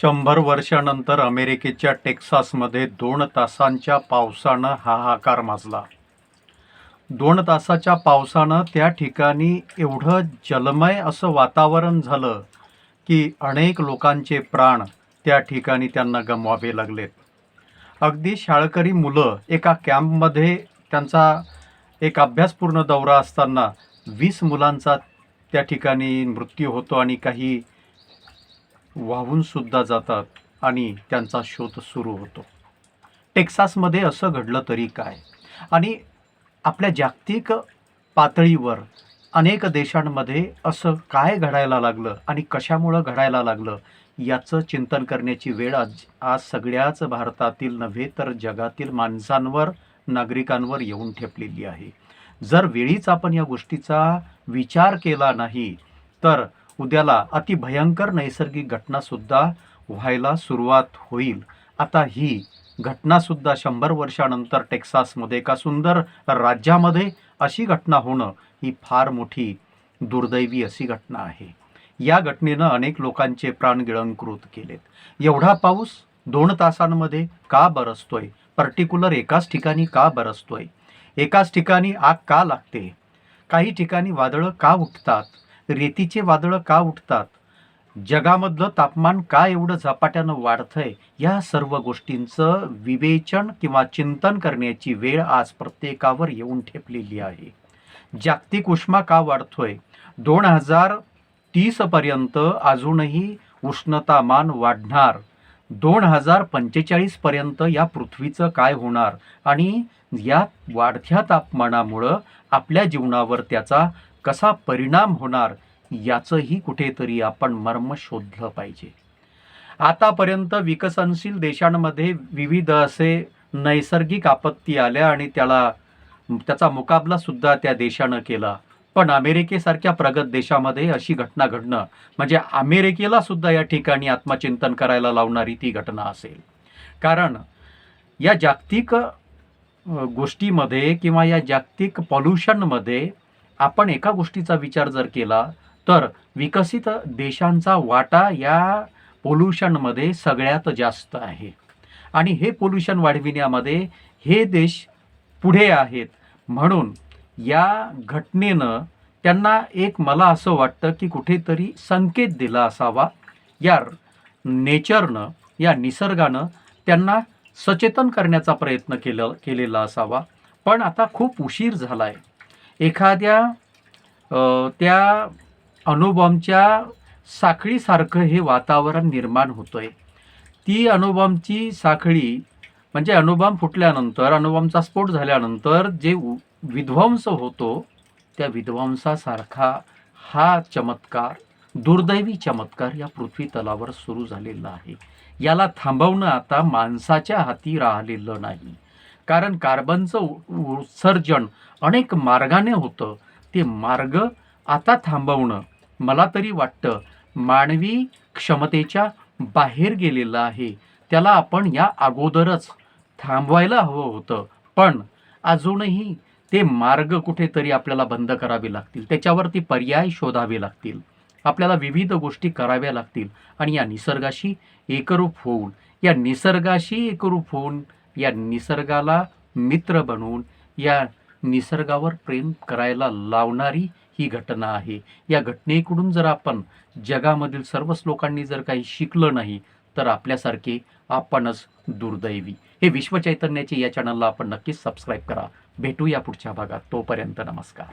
शंभर वर्षानंतर अमेरिकेच्या टेक्सासमध्ये दोन तासांच्या पावसानं हाहाकार माजला. दोन तासाच्या पावसानं त्या ठिकाणी एवढं जलमय असं वातावरण झालं की अनेक लोकांचे प्राण त्या ठिकाणी त्यांना गमवावे लागलेत. अगदी शाळकरी मुलं एका कॅम्पमध्ये त्यांचा एक अभ्यासपूर्ण दौरा असताना वीस मुलांचा त्या ठिकाणी मृत्यू होतो आणि काही वाहून सुद्धा जातात आणि त्यांचा शोध सुरू होतो. टेक्सासमध्ये असं घडलं तरी काय? आणि आपल्या जागतिक पातळीवर अनेक देशांमध्ये असं काय घडायला लागलं आणि कशामुळं घडायला लागलं याचं चिंतन करण्याची वेळ आज आज सगळ्याच भारतातील नव्हे तर जगातील माणसांवर नागरिकांवर येऊन ठेपलेली आहे. जर वेळीच आपण या गोष्टीचा विचार केला नाही तर उद्याला अतिभयंकर नैसर्गिक घटनासुद्धा व्हायला सुरुवात होईल. आता ही घटनासुद्धा शंभर वर्षानंतर टेक्सासमध्ये एका सुंदर राज्यामध्ये अशी घटना होणं ही फार मोठी दुर्दैवी अशी घटना आहे. या घटनेनं अनेक लोकांचे प्राण गिळंकृत केलेत. एवढा पाऊस दोन तासांमध्ये का बरसतोय? पर्टिक्युलर एकाच ठिकाणी का बरसतोय? एकाच ठिकाणी आग का लागते? काही ठिकाणी वादळं का उठतात? रेतीचे वादळं का उठतात? जगामधलं तापमान का एवढं झपाट्यानं वाढतंय? या सर्व गोष्टींचं विवेचन किंवा चिंतन करण्याची वेळ आज प्रत्येकावर येऊन ठेपलेली आहे. जागतिक उष्मा का वाढतोय? दोन हजार तीसपर्यंत अजूनही उष्णतामान वाढणार. दोन हजार पंचेचाळीसपर्यंत या पृथ्वीचं काय होणार? आणि या वाढत्या तापमानामुळं आपल्या जीवनावर त्याचा कसा परिणाम होणार याचंही कुठेतरी आपण मर्म शोधलं पाहिजे. आतापर्यंत विकसनशील देशांमध्ये विविध असे नैसर्गिक आपत्ती आल्या आणि त्याला त्याचा मुकाबला सुद्धा त्या देशानं केला. पण अमेरिकेसारख्या प्रगत देशामध्ये अशी घटना घडणं म्हणजे अमेरिकेला सुद्धा या ठिकाणी आत्मचिंतन करायला लावणारी ती घटना असेल. कारण या जागतिक गोष्टीमध्ये किंवा या जागतिक पॉल्युशनमध्ये आपण एका गोष्टीचा विचार जर केला तर विकसित देशांचा वाटा या पोल्युशनमध्ये सगळ्यात जास्त आहे. आणि हे पोल्युशन वाढविण्यामध्ये हे देश पुढे आहेत. म्हणून या घटनेनं त्यांना एक मला असं वाटतं की कुठेतरी संकेत दिला असावा. या नेचरनं या निसर्गानं त्यांना सचेतन करण्याचा प्रयत्न केला केलेला असावा. पण आता खूप उशीर झाला आहे एखाद्या त्या अणुबॉम्बच्या साखळीसारखं हे वातावरण निर्माण होतं आहे ती अणुबॉम्बची साखळी म्हणजे अणुबॉम्ब फुटल्यानंतर अणुबॉम्बचा स्फोट झाल्यानंतर जे उ- विध्वंस होतो त्या विध्वंसासारखा हा चमत्कार दुर्दैवी चमत्कार या पृथ्वी तलावर सुरू झालेला आहे. याला थांबवणं आता माणसाच्या हाती राहिलेलं नाही. कारण कार्बनचं उत्सर्जन अनेक मार्गाने होतं. ते मार्ग आता थांबवणं मला तरी वाटतं मानवी क्षमतेच्या बाहेर गेलेलं आहे. त्याला आपण या अगोदरच थांबवायला हवं होतं. पण अजूनही ते मार्ग कुठेतरी आपल्याला बंद करावे लागतील. त्याच्यावरती पर्याय शोधावे लागतील. आपल्याला विविध गोष्टी कराव्या लागतील. आणि या निसर्गाशी एकरूप होऊन या निसर्गाशी एकरूप होऊन या निसर्गाला मित्र बनवून या निसर्गावर प्रेम करायला लावणारी ही घटना आहे. या घटनेकडून जर आपण जगामधील सर्वच लोकांनी जर काही शिकलं नाही तर आपल्यासारखे आपणच दुर्दैवी. हे विश्वचैतन्याचे या चॅनलला आपण नक्कीच सबस्क्राईब करा. भेटू या पुढच्या भागात. तोपर्यंत नमस्कार.